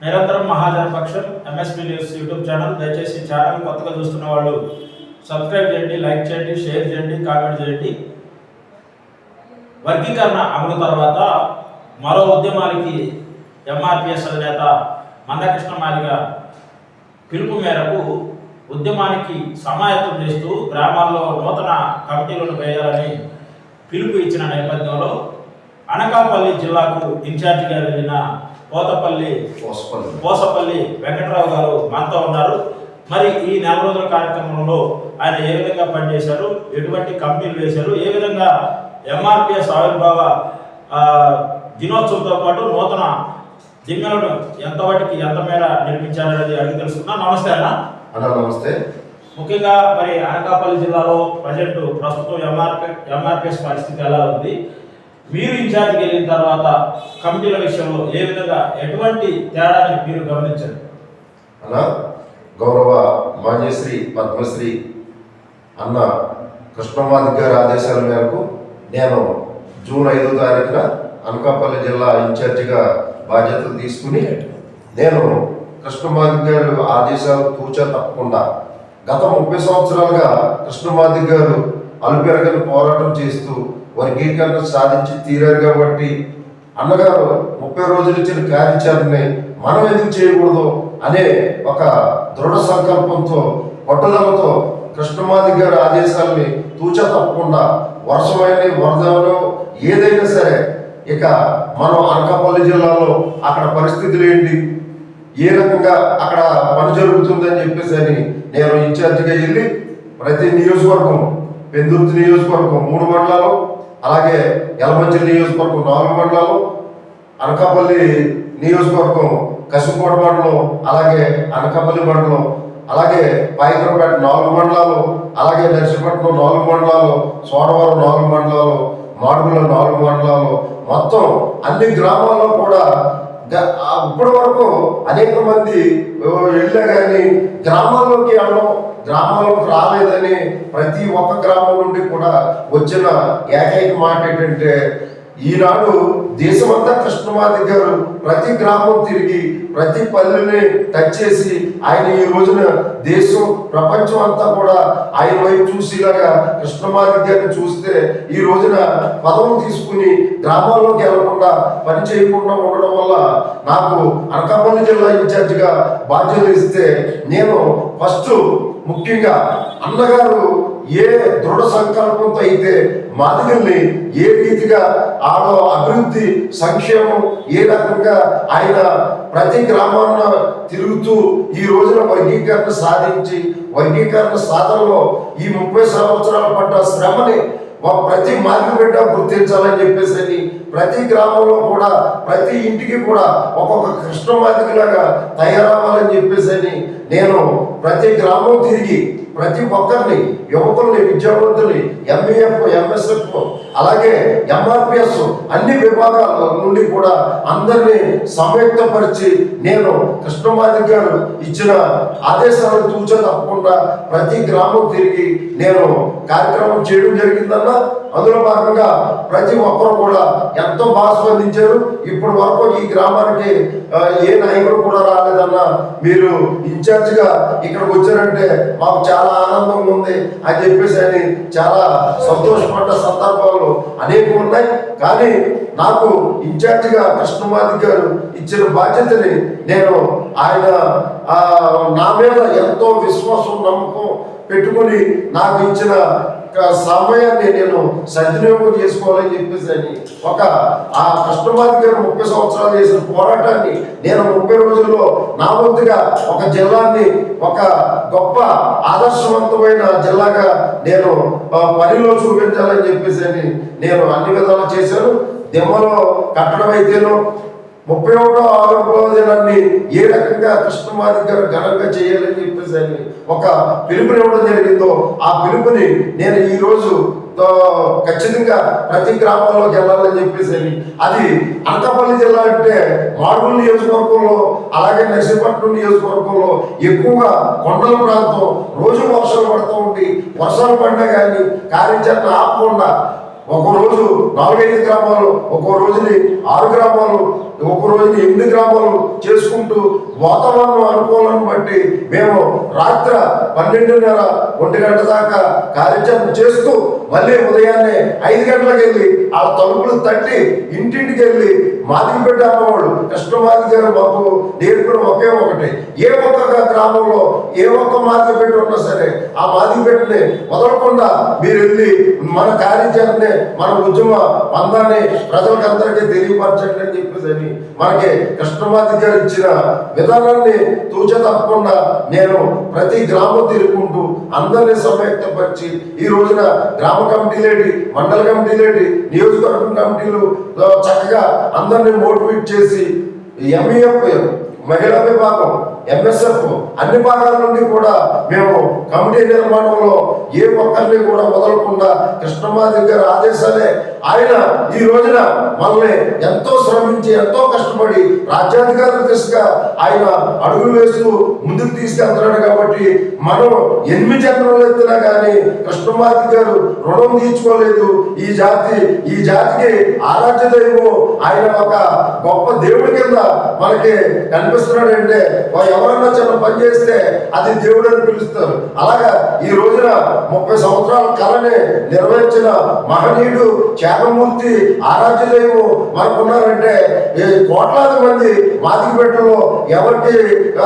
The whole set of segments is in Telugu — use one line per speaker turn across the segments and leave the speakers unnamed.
నిరంతరం మహాజనపక్షం ఎంఎస్పీ న్యూస్ యూట్యూబ్ ఛానల్ దయచేసి ఛానల్ కొత్తగా చూస్తున్న వాళ్ళు సబ్స్క్రైబ్ చేయండి లైక్ చేయండి షేర్ చేయండి కామెంట్ చేయండి. వర్గీకరణ అమలు తర్వాత మరో ఉద్యమానికి ఎంఆర్పిఎస్ అధినేత మందకృష్ణ మాలిక పిలుపు మేరకు ఉద్యమానికి సమాయత్తం చేస్తూ గ్రామాల్లో నూతన కమిటీలను వేయాలని పిలుపు ఇచ్చిన నేపథ్యంలో అనకాపల్లి జిల్లాకు ఇన్ఛార్జిగా వెళ్ళిన పోతపల్లి
పోసపల్లి
పోసపల్లి వెంకటరావు గారు మనతో ఉన్నారు. మరి ఈ నెల రోజుల కార్యక్రమంలో ఆయన ఏ విధంగా పనిచేశారు? ఎటువంటి కంపెనీలు వేశారు? ఏ విధంగా ఎంఆర్పిఎస్ ఆవిర్భావ దినోత్సవంతో పాటు నూతన దిమ్మెలను ఎంత వాటికి ఎంత మేర నిర్మించారనేది అడిగి తెలుసుకుందాం. నమస్తే అన్న.
అన్న నమస్తే.
ముఖ్యంగా మరి అనకాపల్లి జిల్లాలో ప్రజెంట్ ప్రస్తుతం ఎంఆర్పి ఎంఆర్పిఎస్ పరిస్థితి ఎలా ఉంది? మీరు ఇన్ఛార్జ్కి వెళ్ళిన తర్వాత కమిటీల విషయంలో ఏ విధంగా ఎటువంటి తేడాని మీరు గమనించారు?
అన్న గౌరవ మాన్యశ్రీ పద్మశ్రీ అన్న కృష్ణమాధి గారి ఆదేశాల మేరకు నేను జూన్ ఐదో తారీఖున అనకాపల్లి జిల్లా ఇన్ఛార్జిగా బాధ్యతలు తీసుకుని నేను కృష్ణమాధి గారి ఆదేశాలు తూచా తప్పకుండా గత ముప్పై సంవత్సరాలుగా కృష్ణమాధి గారు అలుపెరగని పోరాటం చేస్తూ వర్గీకరణ సాధించి తీరారు కాబట్టి అన్నగారు ముప్పై రోజులు ఇచ్చిన కార్యాచరణని మనం ఎందుకు చేయకూడదు అనే ఒక దృఢ సంకల్పంతో పట్టుదలతో కృష్ణమాది గారి ఆదేశాలని తూచా తప్పకుండా వర్షమైన వరదలో ఏదైనా సరే ఇక మనం అనకాపల్లి జిల్లాలో అక్కడ పరిస్థితులు ఏంటి? ఏ రకంగా అక్కడ పని జరుగుతుందని చెప్పేసి అని నేను ఇన్ఛార్జిగా వెళ్ళి ప్రతి నియోజకవర్గం పెందుర్తి నియోజకవర్గం మూడు మండలాలు అలాగే యలమంచిలి నియోజకవర్గం నాలుగు మండలాలు అనకాపల్లి నియోజకవర్గం కసింకోట మండలం అలాగే అనకాపల్లి మండలం అలాగే పైకరపేట నాలుగు మండలాలు అలాగే నర్సీపట్నం నాలుగు మండలాలు సోడవరం నాలుగు మండలాలు మాడుగుల నాలుగు మండలాలు. మొత్తం అన్ని గ్రామాల్లో కూడా ఇప్పటి వరకు అనేక మంది వెళ్ళే కానీ గ్రామాల్లోకి వెళ్ళడం గ్రామాలకు రాలేదని ప్రతి ఒక్క గ్రామం నుండి కూడా వచ్చిన ఏకైక మాట ఏంటంటే ఈనాడు దేశమంతా కృష్ణమాది గారు ప్రతి గ్రామం తిరిగి ప్రతి పల్లెని టచ్ చేసి ఆయన ఈ రోజున దేశం ప్రపంచం అంతా కూడా ఆయన వైపు చూసేలాగా కృష్ణమాది గారిని చూస్తే ఈ రోజున పదవులు తీసుకుని గ్రామాల్లోకి వెళ్ళకుండా పని చేయకుండా ఉండడం వల్ల నాకు అనకాపల్లి జిల్లా ఇన్ఛార్జిగా బాధ్యతలు ఇస్తే నేను ఫస్ట్ ముఖ్యంగా అన్నగారు ఏ దృఢ సంకల్పంతో అయితే మాదిగల్ని ఏ రీతిగా ఆడో అభివృద్ధి సంక్షేమం ఏ రకంగా ఆయన ప్రతి గ్రామాన్న తిరుగుతూ ఈ రోజున వర్గీకరణ సాధించి వర్గీకరణ సాధనలో ఈ ముప్పై సంవత్సరాలు పడ్డ శ్రమని ప్రతి మార్గ బిడ్డ గుర్తించాలని చెప్పేసి అని ప్రతి గ్రామంలో కూడా ప్రతి ఇంటికి కూడా ఒక్కొక్క కృష్ణ కృష్ణమాదికలాగా తయారవ్వాలని చెప్పేసి అని నేను ప్రతి గ్రామం తిరిగి ప్రతి ఒక్కరిని యువకుల్ని విద్యావంతుల్ని ఎంఏఎఫ్ ఎంఎస్ఎఫ్ అలాగే ఎంఆర్పిఎస్ అన్ని విభాగాల నుండి కూడా అందరినీ సంయుక్తపరిచి నేను కృష్ణమాది గారు ఇచ్చిన ఆదేశాలను తూచ తప్పకుండా ప్రతి గ్రామం తిరిగి నేను కార్యక్రమం చేయడం జరిగిందన్న అందులో భాగంగా ప్రతి ఒక్కరు కూడా ఎంతో బాగా స్పందించారు ఇప్పటి వరకు ఈ గ్రామానికి ఏ నాయకుడు కూడా రాలేదన్న మీరు ఇన్ఛార్జిగా ఇక్కడికి వచ్చారంటే మాకు చాలా ఆనందంగా ఉంది అని చెప్పేసి అని చాలా సంతోషపడ్డ సందర్భాలు అనేక ఉన్నాయి. కానీ నాకు ఇన్ఛార్జిగా కృష్ణమాది గారు ఇచ్చిన బాధ్యతని నేను ఆయన నా మీద ఎంతో విశ్వాసం నమ్మకం పెట్టుకుని నాకు ఇచ్చిన సమయాన్ని నేను సద్వినియోగం చేసుకోవాలని చెప్పేసి అని ఒక ఆ కస్టమర్ గారు ముప్పై సంవత్సరాలు చేసిన పోరాటాన్ని నేను ముప్పై రోజుల్లో నా వంతుగా ఒక జిల్లాని ఒక గొప్ప ఆదర్శవంతమైన జిల్లాగా నేను పనిలో చూపించాలని చెప్పేసి అని నేను అన్ని విధాలు చేశాను. దిమ్మలో కట్టడం అయితేనో ముప్పై ఒకటో ఆవిర్భావ దినాన్ని ఏ రకంగా కృష్ణమాది గారు ఘనంగా చేయాలని చెప్పేసి అని ఒక పిలుపునివ్వడం జరిగిందో ఆ పిలుపుని నేను ఈ రోజు ఖచ్చితంగా ప్రతి గ్రామంలోకి వెళ్ళాలని చెప్పేసి అని. అది అనకాపల్లి జిల్లా అంటే మాడుగుల నియోజకవర్గంలో అలాగే నర్సీపట్నం నియోజకవర్గంలో ఎక్కువగా కొండల ప్రాంతం రోజు వర్షాలు పడుతూ ఉండి వర్షాలు పడినా కానీ కార్యాచరణ ఆపకుండా ఒక్కో రోజు నాలుగైదు గ్రామాలు ఒక్కో రోజుని ఆరు గ్రామాలు ఒక్కో రోజుని ఎనిమిది గ్రామాలు చేసుకుంటూ వాతావరణం అనుకూలాన్ని బట్టి మేము రాత్ర పన్నెండున్నర ఒంటి గంట దాకా కార్యాచరణ చేస్తూ మళ్ళీ ఉదయాన్నే ఐదు గంటలకు వెళ్ళి ఆ తలుపులు తట్టి ఇంటింటికి వెళ్ళి మాదిరి బిడ్డ అన్నవాళ్ళు కృష్ణమాది గారు మాకు నేర్పడం ఒకే ఒకటి. ఏ ఒక్క గ్రామంలో ఏ ఒక్క మాదిరి పెట్టి ఉన్నా సరే ఆ మాదిరి పెట్టిని వదలకుండా మీరు వెళ్ళి మన కార్యాచరణని మన ఉద్యమ పందాన్ని ప్రజలకు అందరికీ తెలియపరచండి అని చెప్పేసి అని మనకి కృష్ణమాది గారు ఇచ్చిన విధానాన్ని తూచ తప్పకుండా నేను ప్రతి గ్రామం తిరుగుకుంటూ అందరినీ సమయక్తపరిచి ఈ రోజున గ్రామ కమిటీలేటి మండల కమిటీలేటి నియోజకవర్గం కమిటీలు చక్కగా అందరినీ మోటివేట్ చేసి ఎంఈఎఫ్ మహిళా విభాగం ఎంఎస్ఎఫ్ అన్ని భాగాల నుండి కూడా మేము కమిటీ నిర్మాణంలో ఏ ఒక్కరిని కూడా వదలకుండా కృష్ణమాది గారి ఆదేశాలే ఆయన ఈ రోజున మనల్ని ఎంతో శ్రమించి ఎంతో కష్టపడి రాజ్యాధికారుల దిశగా ఆయన అడుగులు వేస్తూ ముందుకు తీసుకెళ్తున్నాడు కాబట్టి మనం ఎనిమిది జన్మలు ఎత్తినా కానీ కృష్ణమాతి గారు రుణం తీర్చుకోలేదు. ఈ జాతి ఈ జాతికి ఆరాధ్య దైవం ఆయన ఒక గొప్ప దేవుడి కింద మనకి కనిపిస్తున్నాడంటే వా- ఎవరన్నా చిన్న పని చేస్తే అది దేవుడు అని పిలుస్తారు. అలాగా ఈ రోజున ముప్పై సంవత్సరాల కళని నిర్వహించిన మహనీయుడు చేపమూర్తి ఆరాధ్యులేమో మనకున్నారంటే ఈ కోట్లాది మంది మాదిగపేటలో ఎవరికి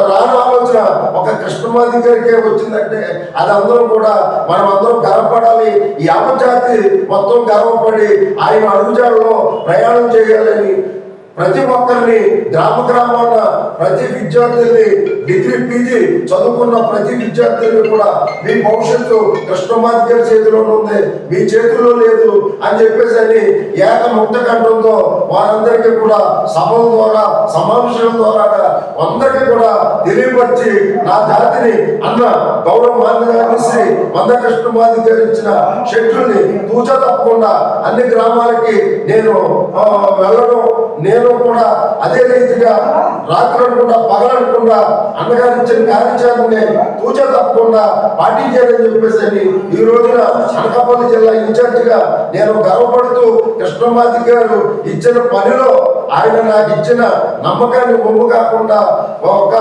రాను ఆలోచన ఒక కృష్ణమాది గారికే వచ్చిందంటే అది అందరం కూడా మనం అందరం గర్వపడాలి. ఈ యావజాతి మొత్తం గర్వపడి ఆయన అడుగుజాడలో ప్రయాణం చేయాలని ప్రతి ఒక్కరిని గ్రామ గ్రామాల ప్రతి విద్యార్థుల్ని డిగ్రీ పీజీ చదువుకున్న ప్రతి విద్యార్థుల్ని కూడా మీ భవిష్యత్తు కృష్ణమాది గారి చేతిలోనే ఉంది. మీ చేతిలో లేదు అని చెప్పేసి అని ఏకముక్త కంఠంతో వారందరికీ కూడా సభల ద్వారా సమావేశాల ద్వారా అందరికీ కూడా తెలియపరిచి నా జాతిని అన్న గౌరవ మాన్యగారి శ్రీ మంద కృష్ణమాది గారు ఇచ్చిన శక్తుల్ని తూచ తప్పకుండా అన్ని గ్రామాలకి నేను వెళ్ళడం నేను కూడా అదే రీతిగా రాత్రి అనుకుండా పగలనుకుండా అన్నగారు ఇచ్చిన కార్యాచరణని పూజ తప్పకుండా పాటించాలని చెప్పేసి అని ఈ రోజున అనకాపల్లి జిల్లా ఇన్ఛార్జిగా నేను గర్వపడుతూ కృష్ణమాతి గారు ఇచ్చిన పనిలో ఆయన నాకు ఇచ్చిన నమ్మకాన్ని ఒమ్ము కాకుండా ఒక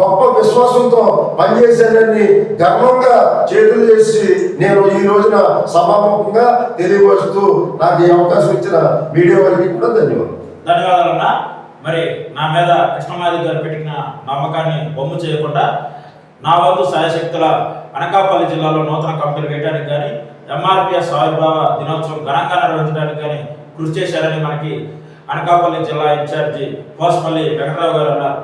గొప్ప విశ్వాసంతో పనిచేశానని గర్వంగా చేతులు చేసి నేను ఈ రోజున సభాముఖంగా తెలియపరుస్తూ నాకు ఈ అవకాశం ఇచ్చిన మీడియా వారికి కూడా ధన్యవాదాలు.
ధన్యవాదాలన్నా. మరి నా మీద కృష్ణమాది గారు పెట్టిన నమ్మకాన్ని బొమ్మ చేయకుండా నా వంతు సాయశక్తుల అనకాపల్లి జిల్లాలో నూతన కమిటీలు వేయడానికి కానీ ఎంఆర్పిఎస్ ఆవిర్భావ దినోత్సవం ఘనంగా నిర్వహించడానికి కానీ కృషి చేశారని మనకి అనకాపల్లి జిల్లా ఇన్ఛార్జి పోస్పల్లి వెంకటరావు గారు అన్నారు.